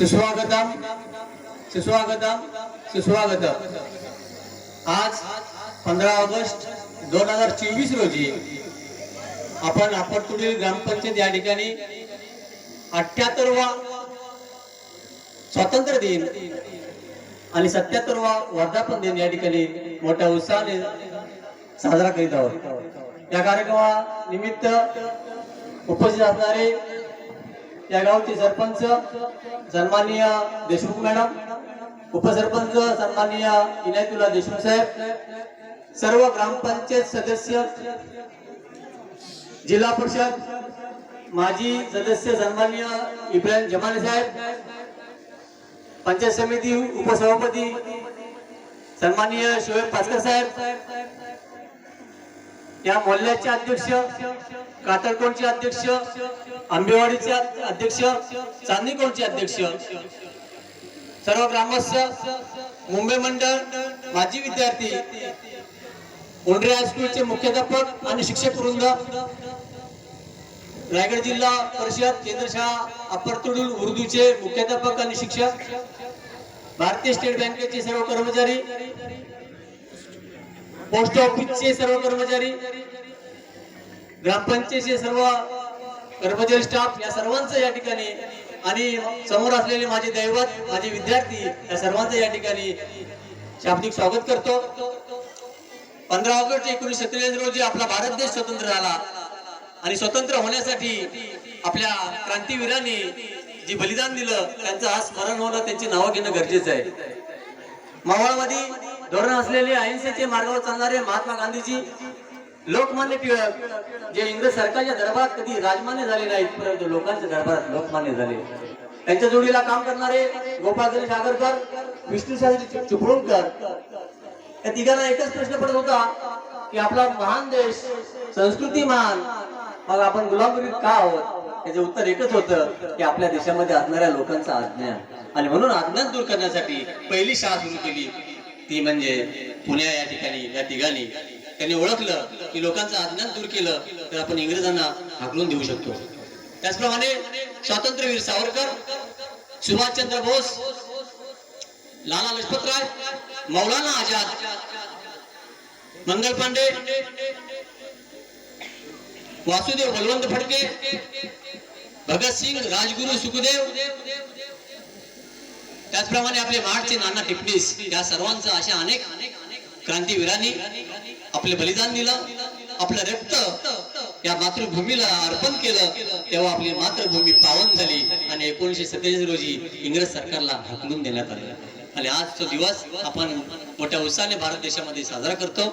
सुस्वागतम सुस्वागतम सुस्वागतम. आज पंधरा ऑगस्ट दोन हजार चोवीस रोजी आपण आपटकुडी ग्रामपंचायत या ठिकाणी अठ्याहत्तरवा स्वातंत्र्य दिन आणि सत्याहत्तरवा वर्धापन दिन या ठिकाणी मोठ्या उत्साहाने साजरा करीत आहोत. या कार्यक्रमा निमित्त उपस्थित असणारे या गावचे सरपंच सन्माननीय देशमुख मॅडम उपसरपंच सन्माननीय इनायतुल्ला देशमुख साहेब सर्व ग्रामपंचायत सदस्य जिल्हा परिषद माजी सदस्य सन्माननीय इब्राहिम जमाने साहेब पंचायत समिती उपसभापती सन्माननीय शोएब पासकर साहेब या मोहल्ल्याचे अध्यक्ष कातळकोणचे अध्यक्ष आंबेवाडीचे अध्यक्ष चांदीकोणचे अध्यक्ष सर्व ग्रामस्थ मुंबई मंडळ माजी विद्यार्थी उंडरे हायस्कूलचे मुख्याध्यापक आणि शिक्षक वृंद रायगड जिल्हा परिषद केंद्रशाळा अप्पर तुडूल उर्दूचे मुख्याध्यापक आणि शिक्षक भारतीय स्टेट बँकेचे सर्व कर्मचारी पोस्ट ऑफिसचे सर्व कर्मचारी ग्रामपंचायतचे सर्व कर्मचारी स्टाफ या सर्वांचं या ठिकाणी आणि समोर असलेले माझे दैवत माझे विद्यार्थी या सर्वांचं या ठिकाणी शाब्दिक स्वागत करतो. पंधरा ऑगस्ट एकोणीसशे सत्तेचाळीस रोजी आपला भारत देश स्वतंत्र झाला. आणि स्वतंत्र होण्यासाठी आपल्या क्रांतीवीरांनी जे बलिदान दिलं त्यांचं आज स्मरण होणं त्यांची नावं घेणं गरजेचं आहे. मावळमध्ये धोरण असलेले अहिंसेचे मार्गावर चालणारे महात्मा गांधीजी लोकमान्य टिळक जे इंग्रज सरकारच्या दरबारात कधी राजमान्य झाले नाहीत परंतु लोकांच्या दरबारात लोकमान्य झाले. त्यांच्या जोडीला काम करणारे गोपाळ गणेश आगरकर विष्णू चिपळूणकर या तिघांना एकच प्रश्न पडत होता की आपला महान देश संस्कृती महान मग आपण गुलामगिरीत का आहोत? याचे उत्तर एकच होतं की आपल्या देशामध्ये असणाऱ्या लोकांचा अज्ञान. आणि म्हणून अज्ञान दूर करण्यासाठी पहिली शाळा सुरू केली. ती म्हणजे पुण्या या ठिकाणी या ठिकाणी त्यांनी ओळखलं की लोकांचं अज्ञान दूर केलं तर आपण इंग्रजांना हाकलून देऊ शकतो. त्याचप्रमाणे स्वातंत्र्यवीर सावरकर सुभाषचंद्र बोस लाला लजपतराय मौलाना आझाद मंगल पांडे वासुदेव बलवंत फडके भगतसिंग राजगुरु सुखदेव त्याचप्रमाणे आपले महाडचे नाना टिपणीस या सर्वांचं अशा अनेक क्रांतीवीरांनी आपले बलिदान दिलं आपलं रक्त या मातृभूमीला अर्पण केलं तेव्हा आपली मातृभूमी पावन झाली आणि एकोणीशे सत्तेचाळीस रोजी इंग्रज सरकारला हकलून देण्यात आले. आणि आज तो दिवस आपण मोठ्या उत्साहाने भारत देशामध्ये साजरा करतो.